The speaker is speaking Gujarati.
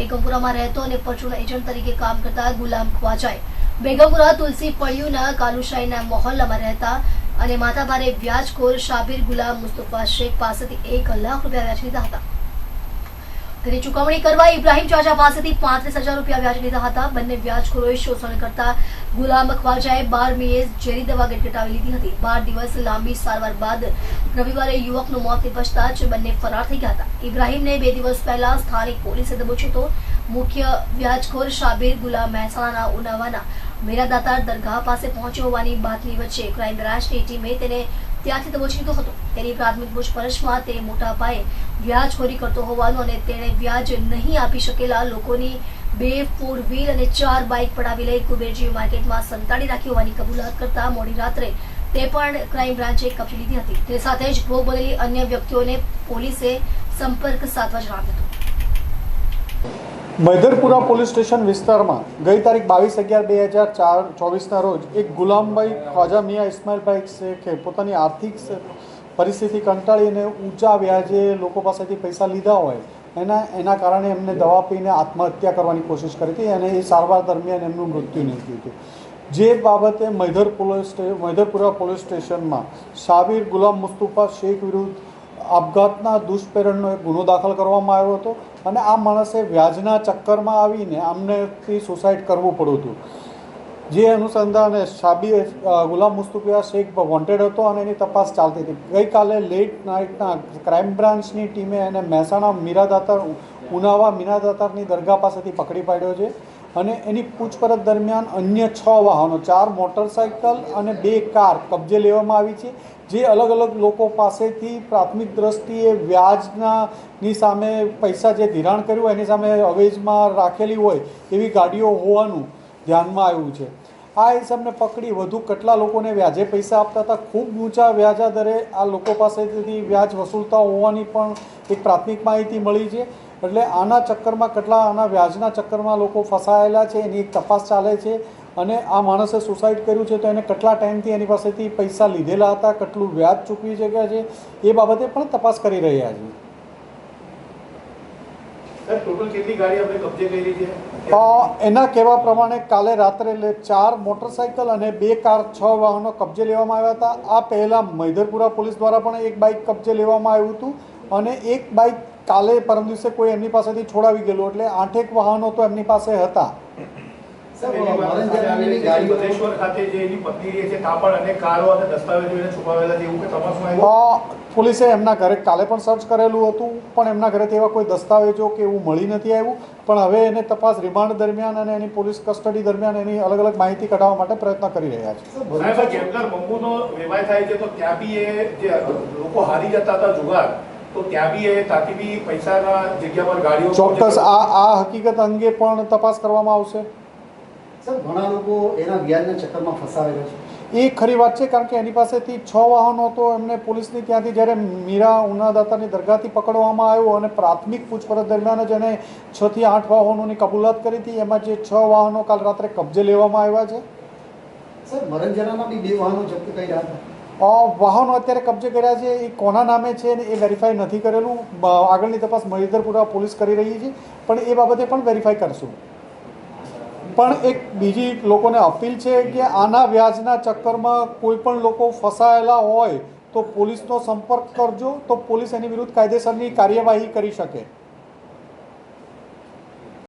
બેગમપુરામાં રહેતો અને પરચુણ એજન્ટ તરીકે કામ કરતા ગુલામ ખ્વાજાએ બેગમપુરા તુલસી પળિયુના કાલુશાહીના મોહલ્લામાં રહેતા અને માથાભારે વ્યાજખોર શાબીર ગુલામ મુસ્તફા શેખ પાસેથી એક લાખ રૂપિયા વ્યાજ લીધા હતા. તેની ચુકવણી કરવા ઇબ્રાહીમ ચાચા પાસેથી પાંત્રીસ હજાર રૂપિયા વ્યાજ લીધા હતા. બંને વ્યાજખોરોએ શોષણ કરતા ગુલામ ખ્વાજાએ બાર મીએ ઝેરી દવા ગટગટાવી લીધી હતી. બાર દિવસ લાંબી સારવાર બાદ રવિવારે યુવકનું મોત નિપજતા જ બંને ફરાર થઈ ગયા હતા. ઇબ્રાહીમને બે દિવસ પહેલા સ્થાનિક પોલીસે દબોચ્યો હતો. મુખ્ય વ્યાજખોર શાબીર ગુલામ મહેસાણાના ઉનાવાના મેરાદાતાર દરગાહ પાસે પહોંચ્યો હોવાની બાતમી વચ્ચે ક્રાઇમ બ્રાન્ચની ટીમે તેને ત્યાંથી દબોચી લીધો હતો. તેની પ્રાથમિક પૂછપરછમાં તે મોટા પાયે વ્યાજખોરી કરતો હોવાનું અને તેણે વ્યાજ નહીં આપી શકેલા લોકોની બે ફોર વ્હીલ અને ચાર બાઇક પડાવી લઈ કુબેરજી માર્કેટમાં સંતાડી રાખી હોવાની કબૂલાત કરતા મોડી રાત્રે તે પણ ક્રાઇમ બ્રાન્ચે કબજી લીધી હતી. તે સાથે જ ભોગ બનેલી અન્ય વ્યક્તિઓને પોલીસે સંપર્ક સાધવા જણાવ્યું હતું. મૈદરપુરા પોલીસ સ્ટેશન વિસ્તારમાં ગઈ તારીખ બાવીસ અગિયાર બે હજાર ચાર ચોવીસના રોજ એક ગુલામભાઈ ખ્વાજા મિયા ઇસ્માઇલભાઈ શેખે પોતાની આર્થિક પરિસ્થિતિ કંટાળીને ઊંચા વ્યાજે લોકો પાસેથી પૈસા લીધા હોય એના એના કારણે એમને દવા પીને આત્મહત્યા કરવાની કોશિશ કરી હતી અને એ સારવાર દરમિયાન એમનું મૃત્યુ નીકળ્યું હતું. જે બાબતે મૈધર પોલીસ મૈધરપુરા પોલીસ સ્ટેશનમાં શાબીર ગુલામ મુસ્તુફા શેખ વિરુદ્ધ આપઘાતના દુષ્પ્રેરણનો એક ગુનો દાખલ કરવામાં આવ્યો હતો. અને આ માણસે વ્યાજના ચક્કરમાં આવીને અમને સુસાઇડ કરવું પડ્યું હતું. જે અનુસંધાને શાબી ગુલામ મુસ્તુફિયા શેખ વોન્ટેડ હતો અને એની તપાસ ચાલતી હતી. ગઈકાલે લેટ નાઇટના ક્રાઇમ બ્રાન્ચની ટીમે એને મહેસાણા મીરાદાતાર ઉનાવા મીરાદાતારની દરગાહ પાસેથી પકડી પાડ્યો છે. અને એની પૂછપરછ દરમિયાન અન્ય છ વાહનો, ચાર મોટરસાઇકલ અને બે કાર કબજે લેવામાં આવી છે. જે અલગ અલગ લોકો પાસેથી પ્રાથમિક દ્રષ્ટિએ વ્યાજના ની સામે પૈસા જે ધિરાણ કર્યું હોય, એની સામે અવેજમાં રાખેલી હોય એવી ગાડીઓ હોવાનું ધ્યાનમાં આવ્યું છે. આ હિસાબને પકડી વધુ કેટલા લોકોને વ્યાજે પૈસા આપતા હતા? ખૂબ ઊંચા વ્યાજા દરે આ લોકો પાસેથી વ્યાજ વસૂલતા હોવાની પણ એક પ્રાથમિક માહિતી મળી છે. એટલે આના ચક્કરમાં કેટલા આના વ્યાજના ચક્કરમાં લોકો ફસાયેલા છે એની એક તપાસ ચાલે છે અને આ માણસે સુસાઇડ કર્યું છે તો એને કેટલા ટાઈમથી એની પાસેથી પૈસા લીધેલા હતા કેટલું વ્યાજ ચૂકવી ચૂક્યા છે એ બાબતે પણ તપાસ કરી રહ્યા છે. એના કહેવા પ્રમાણે કાલે રાત્રે લે- ચાર મોટરસાઇકલ અને બે કાર છ વાહનો કબજે લેવામાં આવ્યા હતા. આ પહેલાં મૈદરપુરા પોલીસ દ્વારા પણ એક બાઇક કબજે લેવામાં આવ્યું હતું. અને એક બાઇક કાલે પરમ દિવસે કોઈ એમની પાસેથી છોડાવી ગયેલું એટલે આઠેક વાહનો તો એમની પાસે હતા. પોલીસે એમના ઘરે કાલે પણ સર્ચ કરેલું હતું પણ એમના ઘરેથી એવા કોઈ દસ્તાવેજો કે એવું મળી નથી આવ્યું. પણ હવે એને તપાસ રિમાન્ડ દરમિયાન અને એની પોલીસ કસ્ટડી દરમિયાન એની અલગ અલગ માહિતી કઢાવવા માટે પ્રયત્ન કરી રહ્યા છે. સાહેબ આ કેમકર બંબુનો થાય છે તો ત્યાં બી એ જે લોકો હારી જતા હતા જુગાર તો ત્યાં બી એ બી પૈસાના જગ્યા પર ગાડીઓ ચોક્કસ. આ આ હકીકત અંગે પણ તપાસ કરવામાં આવશે? સર ઘણા લોકો એના વ્યાજના ચક્કરમાં ફસાવેલા છે. એ ખરી વાત છે કારણ કે એની પાસેથી છ વાહનો તો એમને પોલીસની ત્યાંથી જ્યારે મીરા ઉનાદાતાની દરગાહથી પકડવામાં આવ્યો અને પ્રાથમિક પૂછપરછ દરમિયાન જ એને છ થી આઠ વાહનોની કબૂલાત કરી હતી એમાં જે છ વાહનો કાલ રાત્રે કબજે લેવામાં આવ્યા છે? સર મરંજનામાં બી બે વાહનો જપ્ત કર્યા હતા. વાહનો અત્યારે કબજે કર્યા છે, એ કોના નામે છે ને એ વેરીફાઈ નથી કરેલું. આગળની તપાસ મહિધરપુરા પોલીસ કરી રહી છે, પણ એ બાબતે પણ વેરીફાઈ કરશું. પણ એક બીજી લોકોને અપીલ છે કે આના વ્યાજના ચક્કરમાં કોઈ પણ લોકો ફસાયેલા હોય તો પોલીસનો સંપર્ક કરજો, તો પોલીસ એની વિરુદ્ધ કાયદેસરની કાર્યવાહી કરી શકે.